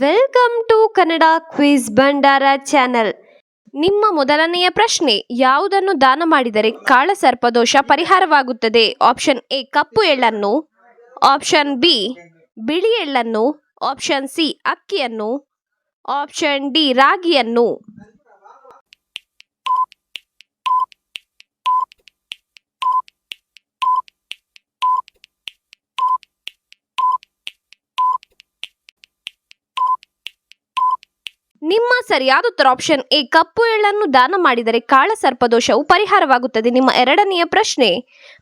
Welcome to Kannada quiz ಭಂಡಾರ channel ನಿಮ್ಮ ಮೊದಲನೆಯ ಪ್ರಶ್ನೆ, ಯಾವುದನ್ನು ದಾನ ಮಾಡಿದರೆ ಕಾಳ ಸರ್ಪದೋಷ ಪರಿಹಾರವಾಗುತ್ತದೆ? ಆಪ್ಷನ್ ಎ ಕಪ್ಪು ಎಳ್ಳನ್ನು. ಆಪ್ಷನ್ ಬಿ ಬಿಳಿ ಎಳ್ಳನ್ನು. ಆಪ್ಷನ್ ಸಿ ಅಕ್ಕಿಯನ್ನು. ಆಪ್ಷನ್ ಡಿ ರಾಗಿಯನ್ನು. ನಿಮ್ಮ ಸರಿಯಾದ ಉತ್ತರ ಆಪ್ಷನ್ ಎ, ಕಪ್ಪು ಎಳ್ಳನ್ನು ದಾನ ಮಾಡಿದರೆ ಕಾಳ ಸರ್ಪದೋಷವು ಪರಿಹಾರವಾಗುತ್ತದೆ. ನಿಮ್ಮ ಎರಡನೆಯ ಪ್ರಶ್ನೆ,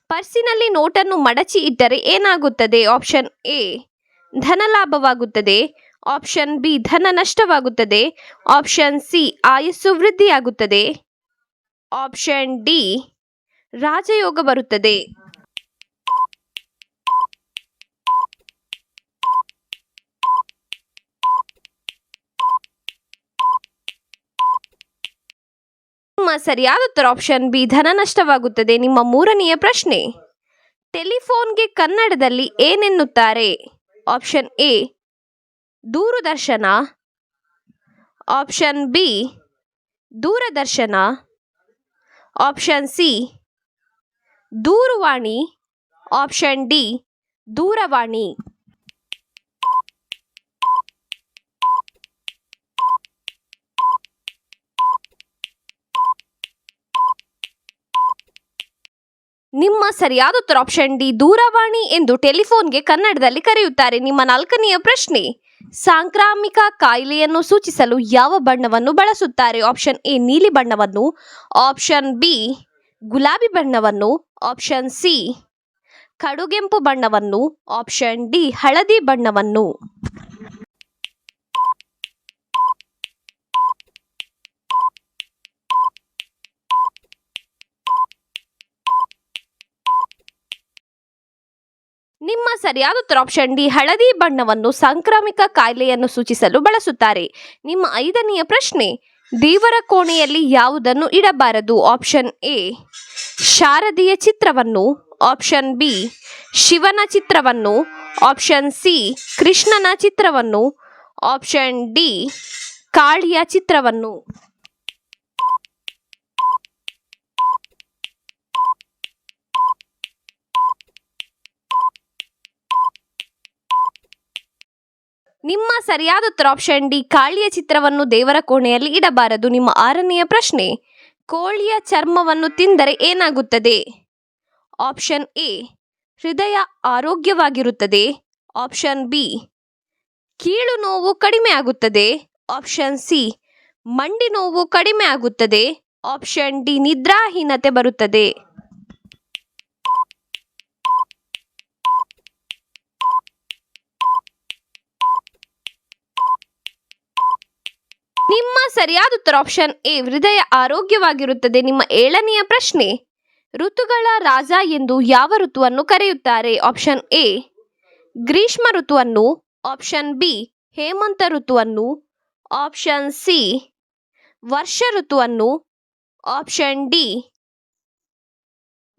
ಪರ್ಸಿನಲ್ಲಿ ನೋಟನ್ನು ಮಡಚಿ ಇಟ್ಟರೆ ಏನಾಗುತ್ತದೆ? ಆಪ್ಷನ್ ಎ ಧನಲಾಭವಾಗುತ್ತದೆ ಆಪ್ಷನ್ ಬಿ, ಧನ ನಷ್ಟವಾಗುತ್ತದೆ. ಆಪ್ಷನ್ ಸಿ, ಆಯಸ್ಸು ವೃದ್ಧಿಯಾಗುತ್ತದೆ. ಆಪ್ಷನ್ ಡಿ, ರಾಜಯೋಗ ಬರುತ್ತದೆ. ನಿಮ್ಮ ಸರಿಯಾದ ಉತ್ತರ ಆಪ್ಷನ್ ಬಿ ಧನ ನಷ್ಟವಾಗುತ್ತದೆ. ನಿಮ್ಮ ಮೂರನೆಯ ಪ್ರಶ್ನೆ, ಟೆಲಿಫೋನ್ಗೆ ಕನ್ನಡದಲ್ಲಿ ಏನೆನ್ನುತ್ತಾರೆ? ಆಪ್ಷನ್ ಎ ದೂರದರ್ಶನ. ಆಪ್ಷನ್ ಬಿ ದೂರದರ್ಶನ. ಆಪ್ಷನ್ ಸಿ ದೂರವಾಣಿ. ಆಪ್ಷನ್ ಡಿ ದೂರವಾಣಿ. ನಿಮ್ಮ ಸರಿಯಾದ ಉತ್ತರ ಆಪ್ಷನ್ ಡಿ, ದೂರವಾಣಿ ಎಂದು ಟೆಲಿಫೋನ್ಗೆ ಕನ್ನಡದಲ್ಲಿ ಕರೆಯುತ್ತಾರೆ. ನಿಮ್ಮ ನಾಲ್ಕನೆಯ ಪ್ರಶ್ನೆ, ಸಾಂಕ್ರಾಮಿಕ ಕಾಯಿಲೆಯನ್ನು ಸೂಚಿಸಲು ಯಾವ ಬಣ್ಣವನ್ನು ಬಳಸುತ್ತಾರೆ? ಆಪ್ಷನ್ ಎ, ನೀಲಿ ಬಣ್ಣವನ್ನು ಆಪ್ಷನ್ ಬಿ, ಗುಲಾಬಿ ಬಣ್ಣವನ್ನು ಆಪ್ಷನ್ ಸಿ, ಕಡುಗೆಂಪು ಬಣ್ಣವನ್ನು ಆಪ್ಷನ್ ಡಿ, ಹಳದಿ ಬಣ್ಣವನ್ನು. ನಿಮ್ಮ ಸರಿಯಾದ ಉತ್ತರ ಆಪ್ಷನ್ ಡಿ ಹಳದಿ ಬಣ್ಣವನ್ನು ಸಾಂಕ್ರಾಮಿಕ ಕಾಯಿಲೆಯನ್ನು ಸೂಚಿಸಲು ಬಳಸುತ್ತಾರೆ. ನಿಮ್ಮ ಐದನೆಯ ಪ್ರಶ್ನೆ, ದೇವರ ಕೋಣೆಯಲ್ಲಿ ಯಾವುದನ್ನು ಇಡಬಾರದು? ಆಪ್ಷನ್ ಎ ಶಾರದೀಯ ಚಿತ್ರವನ್ನು. ಆಪ್ಷನ್ ಬಿ ಶಿವನ ಚಿತ್ರವನ್ನು. ಆಪ್ಷನ್ ಸಿ ಕೃಷ್ಣನ ಚಿತ್ರವನ್ನು. ಆಪ್ಷನ್ ಡಿ ಕಾಳಿಯ ಚಿತ್ರವನ್ನು. ನಿಮ್ಮ ಸರಿಯಾದ ಉತ್ತರ ಆಪ್ಷನ್ ಡಿ ಕಾಳಿಯ ಚಿತ್ರವನ್ನು ದೇವರ ಕೋಣೆಯಲ್ಲಿ ಇಡಬಾರದು. ನಿಮ್ಮ ಆರನೆಯ ಪ್ರಶ್ನೆ, ಕೋಳಿಯ ಚರ್ಮವನ್ನು ತಿಂದರೆ ಏನಾಗುತ್ತದೆ? ಆಪ್ಷನ್ ಎ ಹೃದಯ ಆರೋಗ್ಯವಾಗಿರುತ್ತದೆ. ಆಪ್ಷನ್ ಬಿ ಕೀಳು ನೋವು ಕಡಿಮೆ ಆಗುತ್ತದೆ. ಆಪ್ಷನ್ ಸಿ ಮಂಡಿ ನೋವು ಕಡಿಮೆ ಆಗುತ್ತದೆ. ಆಪ್ಷನ್ ಡಿ ನಿದ್ರಾಹೀನತೆ ಬರುತ್ತದೆ. ನಿಮ್ಮ ಸರಿಯಾದ ಉತ್ತರ ಆಪ್ಷನ್ ಎ, ಹೃದಯ ಆರೋಗ್ಯವಾಗಿರುತ್ತದೆ. ನಿಮ್ಮ ಏಳನೆಯ ಪ್ರಶ್ನೆ, ಋತುಗಳ ರಾಜ ಎಂದು ಯಾವ ಋತುವನ್ನು ಕರೆಯುತ್ತಾರೆ? ಆಪ್ಷನ್ ಎ, ಗ್ರೀಷ್ಮ ಋತುವನ್ನು. ಆಪ್ಷನ್ ಬಿ, ಹೇಮಂತ ಋತುವನ್ನು. ಆಪ್ಷನ್ ಸಿ, ವರ್ಷ ಋತುವನ್ನು. ಆಪ್ಷನ್ ಡಿ,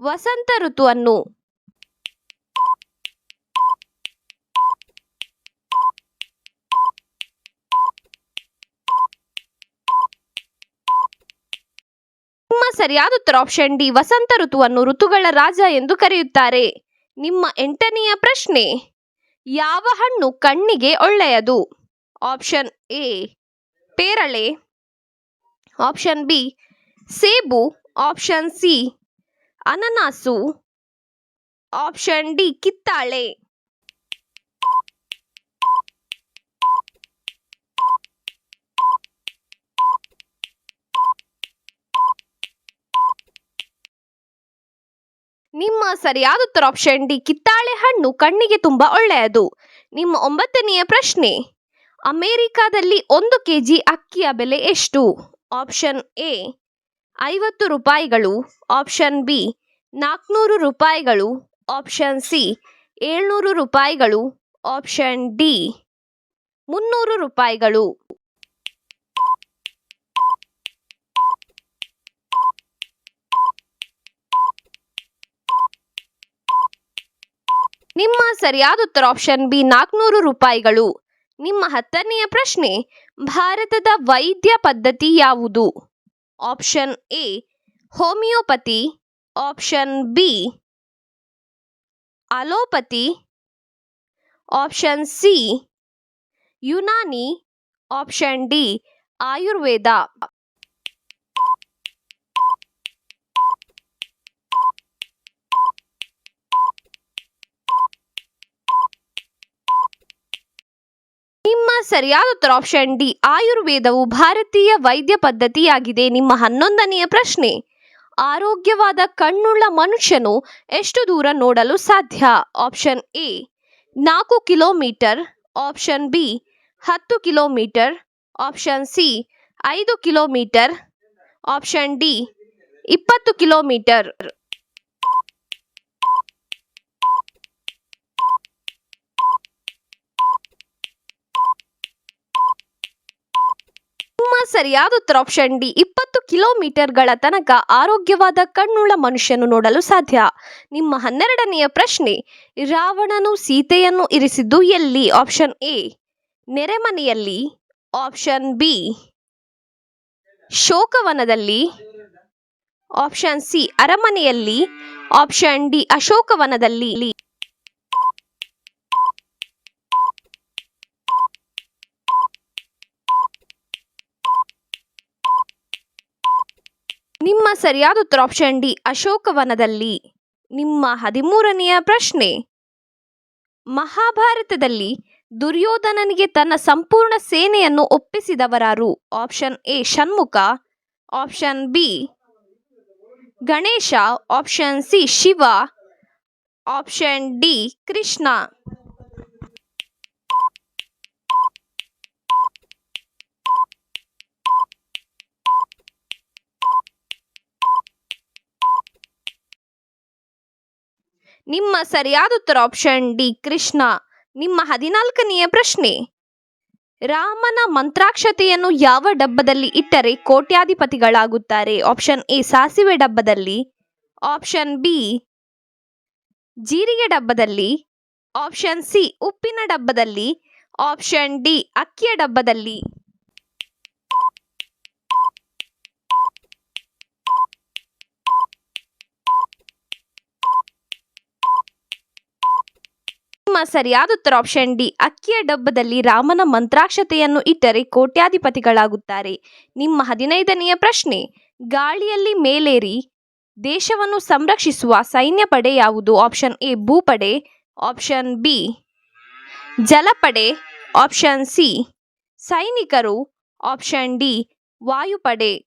ವಸಂತ ಋತುವನ್ನು. ನಿಮ್ಮ ಸರಿಯಾದ ಉತ್ತರ ಆಪ್ಷನ್ ಡಿ, ವಸಂತ ಋತುವನ್ನು ಋತುಗಳ ರಾಜ ಎಂದು ಕರೆಯುತ್ತಾರೆ. ನಿಮ್ಮ ಎಂಟನೆಯ ಪ್ರಶ್ನೆ, ಯಾವ ಹಣ್ಣು ಕಣ್ಣಿಗೆ ಒಳ್ಳೆಯದು? ಆಪ್ಷನ್ ಎ, ಪೇರಳೆ. ಆಪ್ಷನ್ ಬಿ, ಸೇಬು. ಆಪ್ಷನ್ ಸಿ, ಅನನಾಸು. ಆಪ್ಷನ್ ಡಿ, ಕಿತ್ತಾಳೆ. ನಿಮ್ಮ ಸರಿಯಾದ ಉತ್ತರ ಆಪ್ಷನ್ ಡಿ, ಕಿತ್ತಾಳೆ ಹಣ್ಣು ಕಣ್ಣಿಗೆ ತುಂಬಾ ಒಳ್ಳೆಯದು. ನಿಮ್ಮ ಒಂಬತ್ತನೆಯ ಪ್ರಶ್ನೆ, ಅಮೆರಿಕಾದಲ್ಲಿ ಒಂದು ಕೆಜಿ ಅಕ್ಕಿಯ ಬೆಲೆ ಎಷ್ಟು? ಆಪ್ಷನ್ ಎ, ಐವತ್ತು ರೂಪಾಯಿಗಳು. ಆಪ್ಷನ್ ಬಿ, ನಾಲ್ಕುನೂರು ರೂಪಾಯಿಗಳು. ಆಪ್ಷನ್ ಸಿ, ಏಳ್ನೂರು ರೂಪಾಯಿಗಳು. ಆಪ್ಷನ್ ಡಿ, ಮುನ್ನೂರು ರೂಪಾಯಿಗಳು. ನಿಮ್ಮ ಸರಿಯಾದ ಉತ್ತರ ಆಪ್ಷನ್ ಬಿ ನಾಲ್ಕುನೂರು ರೂಪಾಯಿಗಳು. ನಿಮ್ಮ ಹತ್ತನೆಯ ಪ್ರಶ್ನೆ, ಭಾರತದ ವೈದ್ಯ ಪದ್ಧತಿ ಯಾವುದು? Option A homeopathy option B allopathy option C Unani option D Ayurveda ನಿಮ್ಮ ಸರಿಯಾದ ಉತ್ತರ ಆಪ್ಷನ್ ಡಿ ಆಯುರ್ವೇದವು ಭಾರತೀಯ ವೈದ್ಯ ಪದ್ಧತಿಯಾಗಿದೆ. ನಿಮ್ಮ ಹನ್ನೊಂದನೆಯ ಪ್ರಶ್ನೆ, ಆರೋಗ್ಯವಾದ ಕಣ್ಣುಳ್ಳ ಮನುಷ್ಯನು ಎಷ್ಟು ದೂರ ನೋಡಲು ಸಾಧ್ಯ? ಆಪ್ಷನ್ ಎ ನಾಲ್ಕು ಕಿಲೋಮೀಟರ್. ಆಪ್ಷನ್ ಬಿ ಹತ್ತು ಕಿಲೋಮೀಟರ್. ಆಪ್ಷನ್ ಸಿ ಐದು ಕಿಲೋಮೀಟರ್. ಆಪ್ಷನ್ ಡಿ ಇಪ್ಪತ್ತು ಕಿಲೋಮೀಟರ್ ನಿಮ್ಮ ಸರಿಯಾದ ಉತ್ತರ ಆಪ್ಷನ್ ಡಿ ಇಪ್ಪತ್ತು ಕಿಲೋಮೀಟರ್ಗಳ ತನಕ ಆರೋಗ್ಯವಾದ ಕಣ್ಣುಳ್ಳ ಮನುಷ್ಯನು ನೋಡಲು ಸಾಧ್ಯ. ನಿಮ್ಮ ಹನ್ನೆರಡನೆಯ ಪ್ರಶ್ನೆ, ರಾವಣನು ಸೀತೆಯನ್ನು ಇರಿಸಿದ್ದು ಎಲ್ಲಿ? ಆಪ್ಷನ್ ಎ ನೆರೆಮನೆಯಲ್ಲಿ. ಆಪ್ಷನ್ ಬಿ ಶೋಕವನದಲ್ಲಿ. ಆಪ್ಷನ್ ಸಿ ಅರಮನೆಯಲ್ಲಿ. ಆಪ್ಷನ್ ಡಿ ಅಶೋಕವನದಲ್ಲಿ. ನಿಮ್ಮ ಸರಿಯಾದ ಉತ್ತರ ಆಪ್ಷನ್ ಡಿ ಅಶೋಕವನದಲ್ಲಿ. ನಿಮ್ಮ ಹದಿಮೂರನೆಯ ಪ್ರಶ್ನೆ. ಮಹಾಭಾರತದಲ್ಲಿ ದುರ್ಯೋಧನನಿಗೆ ತನ್ನ ಸಂಪೂರ್ಣ ಸೇನೆಯನ್ನು ಒಪ್ಪಿಸಿದವರಾರು. Option A Shanmukha. Option B Ganesha. Option C Shiva. Option D Krishna. ನಿಮ್ಮ ಸರಿಯಾದ ಉತ್ತರ ಆಪ್ಷನ್ ಡಿ ಕೃಷ್ಣ. ನಿಮ್ಮ ಹದಿನಾಲ್ಕನೆಯ ಪ್ರಶ್ನೆ. ರಾಮನ ಮಂತ್ರಾಕ್ಷತೆಯನ್ನು ಯಾವ ಡಬ್ಬದಲ್ಲಿ ಇಟ್ಟರೆ ಕೋಟ್ಯಾಧಿಪತಿಗಳಾಗುತ್ತಾರೆ? ಆಪ್ಷನ್ ಎ ಸಾಸಿವೆ ಡಬ್ಬದಲ್ಲಿ. ಆಪ್ಷನ್ ಬಿ ಜೀರಿಗೆ ಡಬ್ಬದಲ್ಲಿ. ಆಪ್ಷನ್ ಸಿ ಉಪ್ಪಿನ ಡಬ್ಬದಲ್ಲಿ. ಆಪ್ಷನ್ ಡಿ ಅಕ್ಕಿಯ ಡಬ್ಬದಲ್ಲಿ. ಸರಿಯಾದ ಉತ್ತರ ಆಪ್ಷನ್ ಡಿ. ಅಕ್ಕಿಯ ಡಬ್ಬದಲ್ಲಿ ರಾಮನ ಮಂತ್ರಾಕ್ಷತೆಯನ್ನು ಇಟ್ಟರೆ ಕೋಟ್ಯಾಧಿಪತಿಗಳಾಗುತ್ತಾರೆ. ನಿಮ್ಮ ಹದಿನೈದನೆಯ ಪ್ರಶ್ನೆ. ಗಾಳಿಯಲ್ಲಿ ಮೇಲೇರಿ ದೇಶವನ್ನು ಸಂರಕ್ಷಿಸುವ ಸೈನ್ಯ ಪಡೆ ಯಾವುದು? ಆಪ್ಷನ್ ಎ, ಭೂಪಡೆ. ಆಪ್ಷನ್ ಬಿ, ಜಲಪಡೆ. ಆಪ್ಷನ್ ಸಿ, ಸೈನಿಕರು. ಆಪ್ಷನ್ ಡಿ, ವಾಯುಪಡೆ.